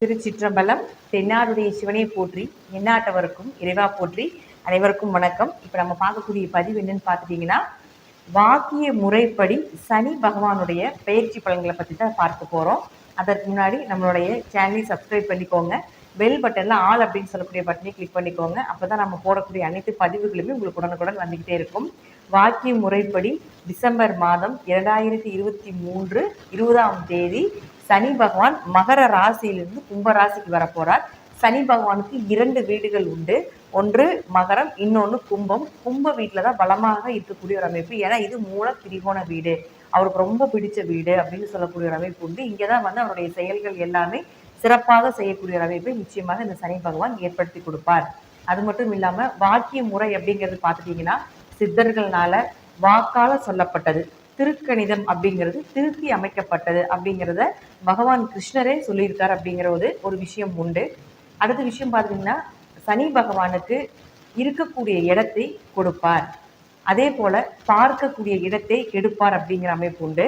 திருச்சிற்றம்பலம் தென்னாருடைய சிவனை போற்றி என்னாட்டவருக்கும் இறைவா போற்றி அனைவருக்கும் வணக்கம். இப்போ நம்ம பார்க்கக்கூடிய பதிவு என்னன்னு பார்த்துட்டீங்கன்னா வாக்கிய முறைப்படி சனி பகவானுடைய பயிற்சி பலன்களை பற்றி தான் பார்க்க போகிறோம் அதற்கு முன்னாடி நம்மளுடைய சேனலை சப்ஸ்கிரைப் பண்ணிக்கோங்க. பெல் பட்டனில் ஆல் அப்படின்னு சொல்லக்கூடிய பட்டனை கிளிக் பண்ணிக்கோங்க. அப்போ தான் நம்ம போடக்கூடிய அனைத்து பதிவுகளுமே உங்களுக்கு உடனுக்குடன் வந்துக்கிட்டே இருக்கும். வாக்கிய முறைப்படி டிசம்பர் மாதம் இரண்டாயிரத்தி இருபத்தி மூன்று இருபதாம் தேதி சனி பகவான் மகர ராசியிலிருந்து கும்ப ராசிக்கு சனி பகவானுக்கு இரண்டு வீடுகள் உண்டு. ஒன்று மகரம் இன்னொன்று கும்பம். கும்ப வீட்டில் தான் பலமாக இருக்கக்கூடிய ஒரு அமைப்பு. ஏன்னா இது மூல திரிகோண வீடு. அவருக்கு ரொம்ப பிடிச்ச வீடு அப்படின்னு சொல்லக்கூடிய ஒரு அமைப்பு உண்டு. இங்கே தான் வந்து அவருடைய செயல்கள் எல்லாமே சிறப்பாக செய்யக்கூடிய ஒரு அமைப்பை நிச்சயமாக இந்த சனி பகவான் ஏற்படுத்தி கொடுப்பார். அது மட்டும் இல்லாமல் வாக்கிய முறை அப்படிங்கிறது பார்த்துட்டிங்கன்னா சித்தர்கள்னால வாக்கால சொல்லப்பட்டது திருக்கணிதம் அப்படிங்கிறது திருத்தி அமைக்கப்பட்டது அப்படிங்கிறத பகவான் கிருஷ்ணரே சொல்லியிருக்கார் அப்படிங்கிற ஒரு ஒரு விஷயம் உண்டு. அடுத்த விஷயம் பார்த்தீங்கன்னா சனி பகவானுக்கு இருக்கக்கூடிய இடத்தை கொடுப்பார். அதே போல பார்க்கக்கூடிய இடத்தை கெடுப்பார் அப்படிங்கிற அமைப்பு உண்டு.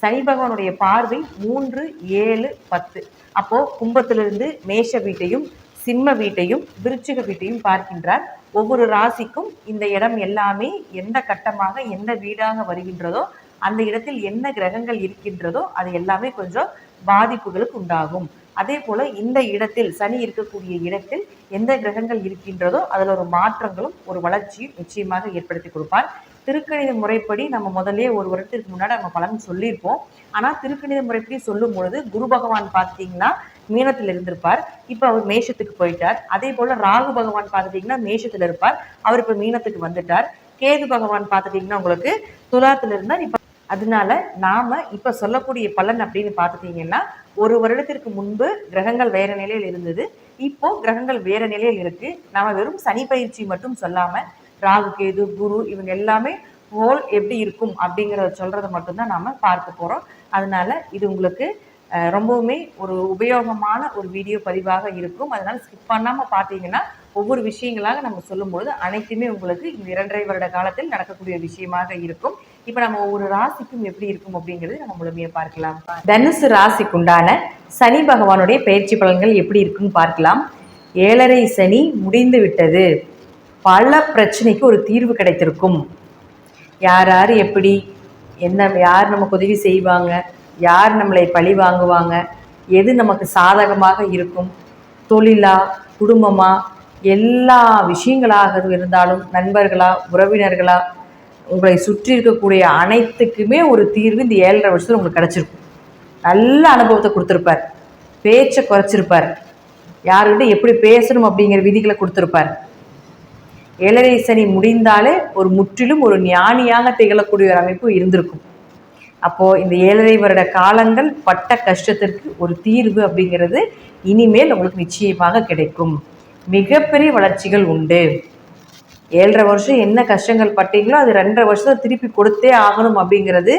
சனி பகவானுடைய பார்வை மூன்று ஏழு பத்து. அப்போ கும்பத்திலிருந்து மேஷ வீட்டையும் சிம்ம வீட்டையும் விருச்சிக வீட்டையும் பார்க்கின்றார். ஒவ்வொரு ராசிக்கும் இந்த இடம் எல்லாமே எந்த கட்டமாக எந்த வீடாக வருகின்றதோ அந்த இடத்தில் என்ன கிரகங்கள் இருக்கின்றதோ அது எல்லாமே கொஞ்சம் பாதிப்புகளுக்கு உண்டாகும். அதே போல இந்த இடத்தில் சனி இருக்கக்கூடிய இடத்தில் எந்த கிரகங்கள் இருக்கின்றதோ அதில் ஒரு மாற்றங்களும் ஒரு வளர்ச்சியும் நிச்சயமாக ஏற்படுத்தி கொடுப்பார். திருக்கணித முறைப்படி நம்ம முதல்ல ஒரு வருடத்திற்கு முன்னாடி நம்ம பலன் சொல்லியிருப்போம். ஆனால் திருக்கணித முறைப்படி சொல்லும் பொழுது குரு பகவான் பார்த்தீங்கன்னா மீனத்தில் இருந்திருப்பார். இப்போ அவர் மேஷத்துக்கு போயிட்டார். அதே போல் ராகு பகவான் பார்த்துட்டிங்கன்னா மேஷத்தில் இருப்பார். அவர் இப்போ மீனத்துக்கு வந்துட்டார். கேது பகவான் பார்த்துட்டிங்கன்னா உங்களுக்கு துலாத்தில் இருந்தார். இப்போ அதனால நாம இப்போ சொல்லக்கூடிய பலன் அப்படின்னு பார்த்துட்டிங்கன்னா ஒரு வருடத்திற்கு முன்பு கிரகங்கள் வேற நிலையில் இருந்தது. இப்போ கிரகங்கள் வேற நிலையில் இருக்கு. நாம் வெறும் சனி பயிற்சி மட்டும் சொல்லாமல் ராகு கேது குரு இவங்க எல்லாமே ஹோல் எப்படி இருக்கும் அப்படிங்கிறத சொல்கிறத மட்டும்தான் நாம் பார்க்க போகிறோம் அதனால இது உங்களுக்கு ரொம்பவுமே ஒரு உபயோகமான ஒரு வீடியோ பதிவாக இருக்கும். அதனால் ஸ்கிப் பண்ணாமல் பார்த்தீங்கன்னா ஒவ்வொரு விஷயங்களாக நம்ம சொல்லும்போது அனைத்துமே உங்களுக்கு இந்த இரண்டரை வருட காலத்தில் நடக்கக்கூடிய விஷயமாக இருக்கும். இப்போ நம்ம ஒவ்வொரு ராசிக்கும் எப்படி இருக்கும் அப்படிங்கிறது நம்ம முழுமையாக பார்க்கலாம். தனுசு ராசிக்கு உண்டான சனி பகவானுடைய பயிற்சி பலன்கள் எப்படி இருக்குன்னு பார்க்கலாம். ஏழரை சனி முடிந்து விட்டது. பல பிரச்சனைக்கு ஒரு தீர்வு கிடைத்திருக்கும். யார் யார் எப்படி? என்ன யார் நமக்கு உதவி செய்வாங்க? யார் நம்மளை பழி வாங்குவாங்க? எது நமக்கு சாதகமாக இருக்கும்? தொழிலா குடும்பமா? எல்லா விஷயங்களாக இருந்தாலும் நண்பர்களா உறவினர்களா உங்களை சுற்றி இருக்கக்கூடிய அனைத்துக்குமே ஒரு தீர்வு இந்த ஏழரை வருஷத்தில் உங்களுக்கு கிடச்சிருக்கும். நல்ல அனுபவத்தை கொடுத்துருப்பார். பேச்சை குறைச்சிருப்பார். யாருக்கிட்ட எப்படி பேசணும் அப்படிங்கிற விதிகளை கொடுத்துருப்பார். ஏழரை சனி முடிந்தாலே ஒரு முற்றிலும் ஒரு ஞானியாக திகழக்கூடிய ஒரு அமைப்பு இருந்திருக்கும். அப்போது இந்த ஏழரை வருட காலங்கள் பட்ட கஷ்டத்திற்கு ஒரு தீர்வு அப்படிங்கிறது இனிமேல் உங்களுக்கு நிச்சயமாக கிடைக்கும். மிகப்பெரிய வளர்ச்சிகள் உண்டு. ஏழரை வருஷம் என்ன கஷ்டங்கள் பட்டீங்களோ அது ரெண்டரை வருஷம் திருப்பி கொடுத்தே ஆகணும் அப்படிங்கிறது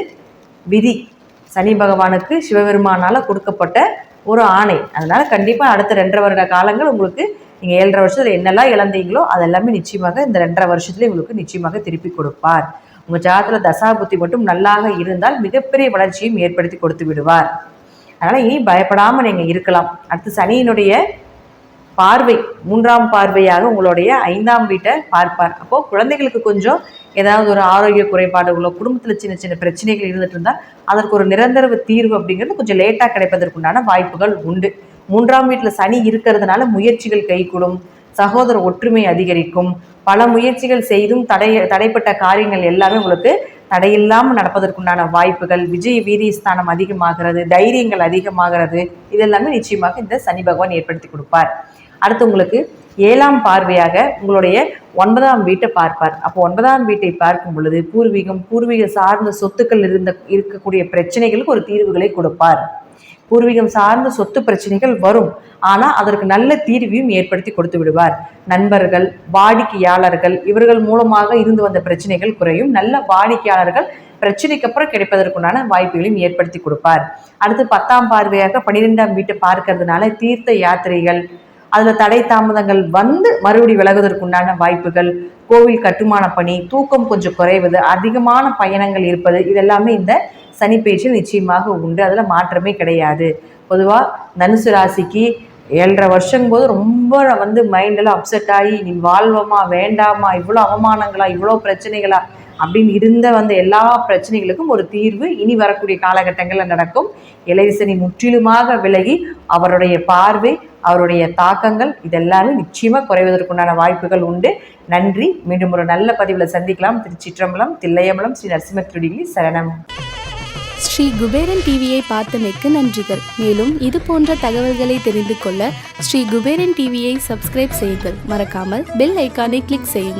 விதி. சனி பகவானுக்கு சிவபெருமானால் கொடுக்கப்பட்ட ஒரு ஆணை. அதனால் கண்டிப்பாக அடுத்த ரெண்டரை வருட காலங்கள் உங்களுக்கு நீங்கள் ஏழரை வருஷத்தில் என்னெல்லாம் இழந்தீங்களோ அதெல்லாமே நிச்சயமாக இந்த ரெண்டரை வருஷத்துல உங்களுக்கு நிச்சயமாக திருப்பி கொடுப்பார். உங்கள் ஜாதகத்தில் தசாபுத்தி மட்டும் நல்லாக இருந்தால் மிகப்பெரிய வளர்ச்சியும் ஏற்படுத்தி கொடுத்து விடுவார். அதனால் இனி பயப்படாமல் நீங்கள் இருக்கலாம். அடுத்து சனியினுடைய பார்வை மூன்றாம் பார்வையாக உங்களுடைய ஐந்தாம் வீட்டை பார்ப்பார். அப்போது குழந்தைகளுக்கு கொஞ்சம் ஏதாவது ஒரு ஆரோக்கிய குறைபாடுகளோ குடும்பத்தில் சின்ன சின்ன பிரச்சனைகள் இருந்துட்டு இருந்தால் அதற்கு ஒரு நிரந்தர தீர்வு அப்படிங்கிறது கொஞ்சம் லேட்டாக கிடைப்பதற்குண்டான வாய்ப்புகள் உண்டு. மூன்றாம் வீட்டில் சனி இருக்கிறதுனால முயற்சிகள் கைகூடும். சகோதர ஒற்றுமை அதிகரிக்கும். பல முயற்சிகள் செய்தும் தடை தடைப்பட்ட காரியங்கள் எல்லாமே உங்களுக்கு தடையில்லாமல் நடப்பதற்குண்டான வாய்ப்புகள். விஜய் வீரியஸ்தானம் அதிகமாகிறது தைரியங்கள் அதிகமாகிறது. இதெல்லாமே நிச்சயமாக இந்த சனி பகவான் ஏற்படுத்தி கொடுப்பார். அடுத்து உங்களுக்கு ஏழாம் பார்வையாக உங்களுடைய ஒன்பதாம் வீட்டை பார்ப்பார். அப்போ ஒன்பதாம் வீட்டை பார்க்கும் பொழுது பூர்வீகம் பூர்வீக சார்ந்த சொத்துக்கள் இருந்த இருக்கக்கூடிய பிரச்சனைகளுக்கு ஒரு தீர்வுகளை கொடுப்பார். பூர்வீகம் சார்ந்த சொத்து பிரச்சனைகள் வரும். ஆனால் அதற்கு நல்ல தீர்வையும் ஏற்படுத்தி கொடுத்து விடுவார். நண்பர்கள் வாடிக்கையாளர்கள் இவர்கள் மூலமாக இருந்து வந்த பிரச்சனைகள் குறையும். நல்ல வாடிக்கையாளர்கள் பிரச்சனைக்கு அப்புறம் கிடைப்பதற்குண்டான வாய்ப்புகளையும் ஏற்படுத்தி கொடுப்பார். அடுத்து பத்தாம் பார்வையாக பன்னிரெண்டாம் வீட்டை பார்க்கறதுனால தீர்த்த யாத்திரைகள் அதுல தடை தாமதங்கள் வந்து மறுபடி விலகுவதற்குண்டான வாய்ப்புகள் கோவில் கட்டுமான பணி தூக்கம் கொஞ்சம் குறைவது அதிகமான பயணங்கள் இருப்பது இதெல்லாமே இந்த சனி பயிற்சியில் நிச்சயமாக உண்டு. அதுல மாற்றமே கிடையாது. பொதுவா தனுசு ராசிக்கு ஏழரை வருஷம் போது ரொம்ப வந்து மைண்டெல்லாம் அப்செட் ஆகி நீ வாழ்வமா வேண்டாமா இவ்வளோ அவமானங்களா இவ்வளோ பிரச்சனைகளா அப்படின்னு இருந்த வந்த எல்லா பிரச்சனைகளுக்கும் ஒரு தீர்வு இனி வரக்கூடிய காலகட்டங்களில் நடக்கும். இளையசனி முற்றிலுமாக விலகி அவருடைய பார்வை அவருடைய தாக்கங்கள் இதெல்லாமே நிச்சயமாக குறைவதற்குண்டான வாய்ப்புகள் உண்டு. நன்றி. மீண்டும் ஒரு நல்ல பதிவில் சந்திக்கலாம். திருச்சிற்றம்பலம் தில்லையம்பலம் ஸ்ரீ நரசிம்ம திருடிகளி சரணம். ஸ்ரீ குபேரன் டிவியை பார்த்தமைக்கு நன்றிகள். மேலும் இது போன்ற தகவல்களை தெரிந்து கொள்ள ஸ்ரீ குபேரன் டிவியை சப்ஸ்கிரைப் செய்யுங்கள். மறக்காமல் பெல் ஐக்கானை கிளிக் செய்யுங்கள்.